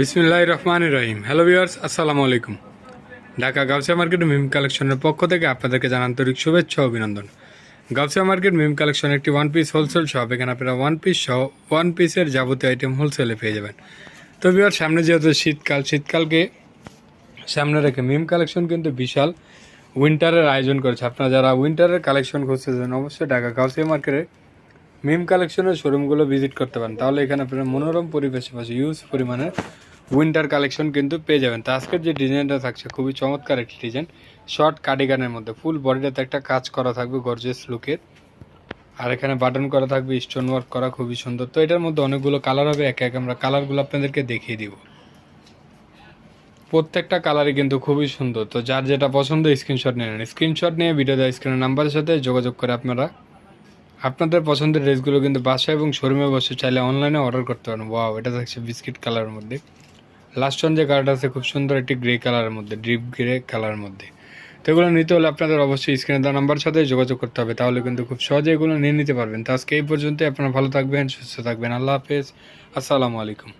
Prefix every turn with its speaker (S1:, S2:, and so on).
S1: বিসমিল্লাহ রহমান রহিম। Hello viewers আসসালামু আলাইকুম। ঢাকা গাউসিয়া মার্কেট মিম কালেকশনের পক্ষ থেকে আপনাদেরকে জানান আন্তরিক শুভেচ্ছা অভিনন্দন। গাউসিয়া মার্কেট মিম কালেকশন একটি ওয়ান পিস হোলসেল শপ এখানে আপনারা ওয়ান পিস সহ ওয়ান পিসের যাবতীয় আইটেম হোলসেলে পেয়ে যাবেন। তো ভিউয়ার সামনে যেহেতু শীতকাল, শীতকালকে সামনে রেখে মিম কালেকশন কিন্তু বিশাল উইন্টারের আয়োজন করেছে। আপনারা যারা উইন্টারের কালেকশন খুঁজতেছেন, অবশ্যই ঢাকা গাউসিয়া মার্কেটে মিম কালেকশনের শোরুমগুলো ভিজিট করতে পারেন। তাহলে এখানে আপনারা মনোরম পরিবেশে পাশে ইউজ পরিমাণে উইন্টার কালেকশন কিন্তু পেয়ে যাবেন। তো আজকের যে ডিজাইনটা থাকছে, খুবই চমৎকার একটি ডিজাইন শর্ট কার্ডিগানের মধ্যে ফুল বডিটাতে একটা কাজ করা থাকবে গর্জেস লুকের আর এখানে বাটন করা থাকবে স্টোন ওয়ার্ক করা, খুবই সুন্দর। তো এটার মধ্যে অনেকগুলো কালার হবে, একে একে আমরা কালারগুলো আপনাদেরকে দেখিয়ে দিব। প্রত্যেকটা কালারই কিন্তু খুবই সুন্দর। তো যার যেটা পছন্দ স্ক্রিনশট নিয়ে নেন। স্ক্রিনশট নিয়ে ভিডিও দেওয়া স্ক্রিনের নাম্বারের সাথে যোগাযোগ করে আপনারা আপনাদের পছন্দের ড্রেসগুলো কিন্তু বাসা এবং শোরুমে বসে চাইলে অনলাইনে অর্ডার করতে পারেন। ওয়াও এটা থাকছে বিস্কিট কালারের মধ্যে। লাস্ট ওয়ান যে কালারটা আছে, খুব সুন্দর একটি গ্রে কালারের মধ্যে ডিপ গ্রে কালারের মধ্যে। তো এগুলো নিতে হলে আপনাদের অবশ্যই স্ক্রিনে দেওয়া নাম্বার সাথে যোগাযোগ করতে হবে, তাহলে কিন্তু খুব সহজে এগুলো নিয়ে নিতে পারবেন। তো আজকে এই পর্যন্ত আপনারা ভালো থাকবেন, সুস্থ থাকবেন। আল্লাহ হাফেজ। আসসালামু আলাইকুম।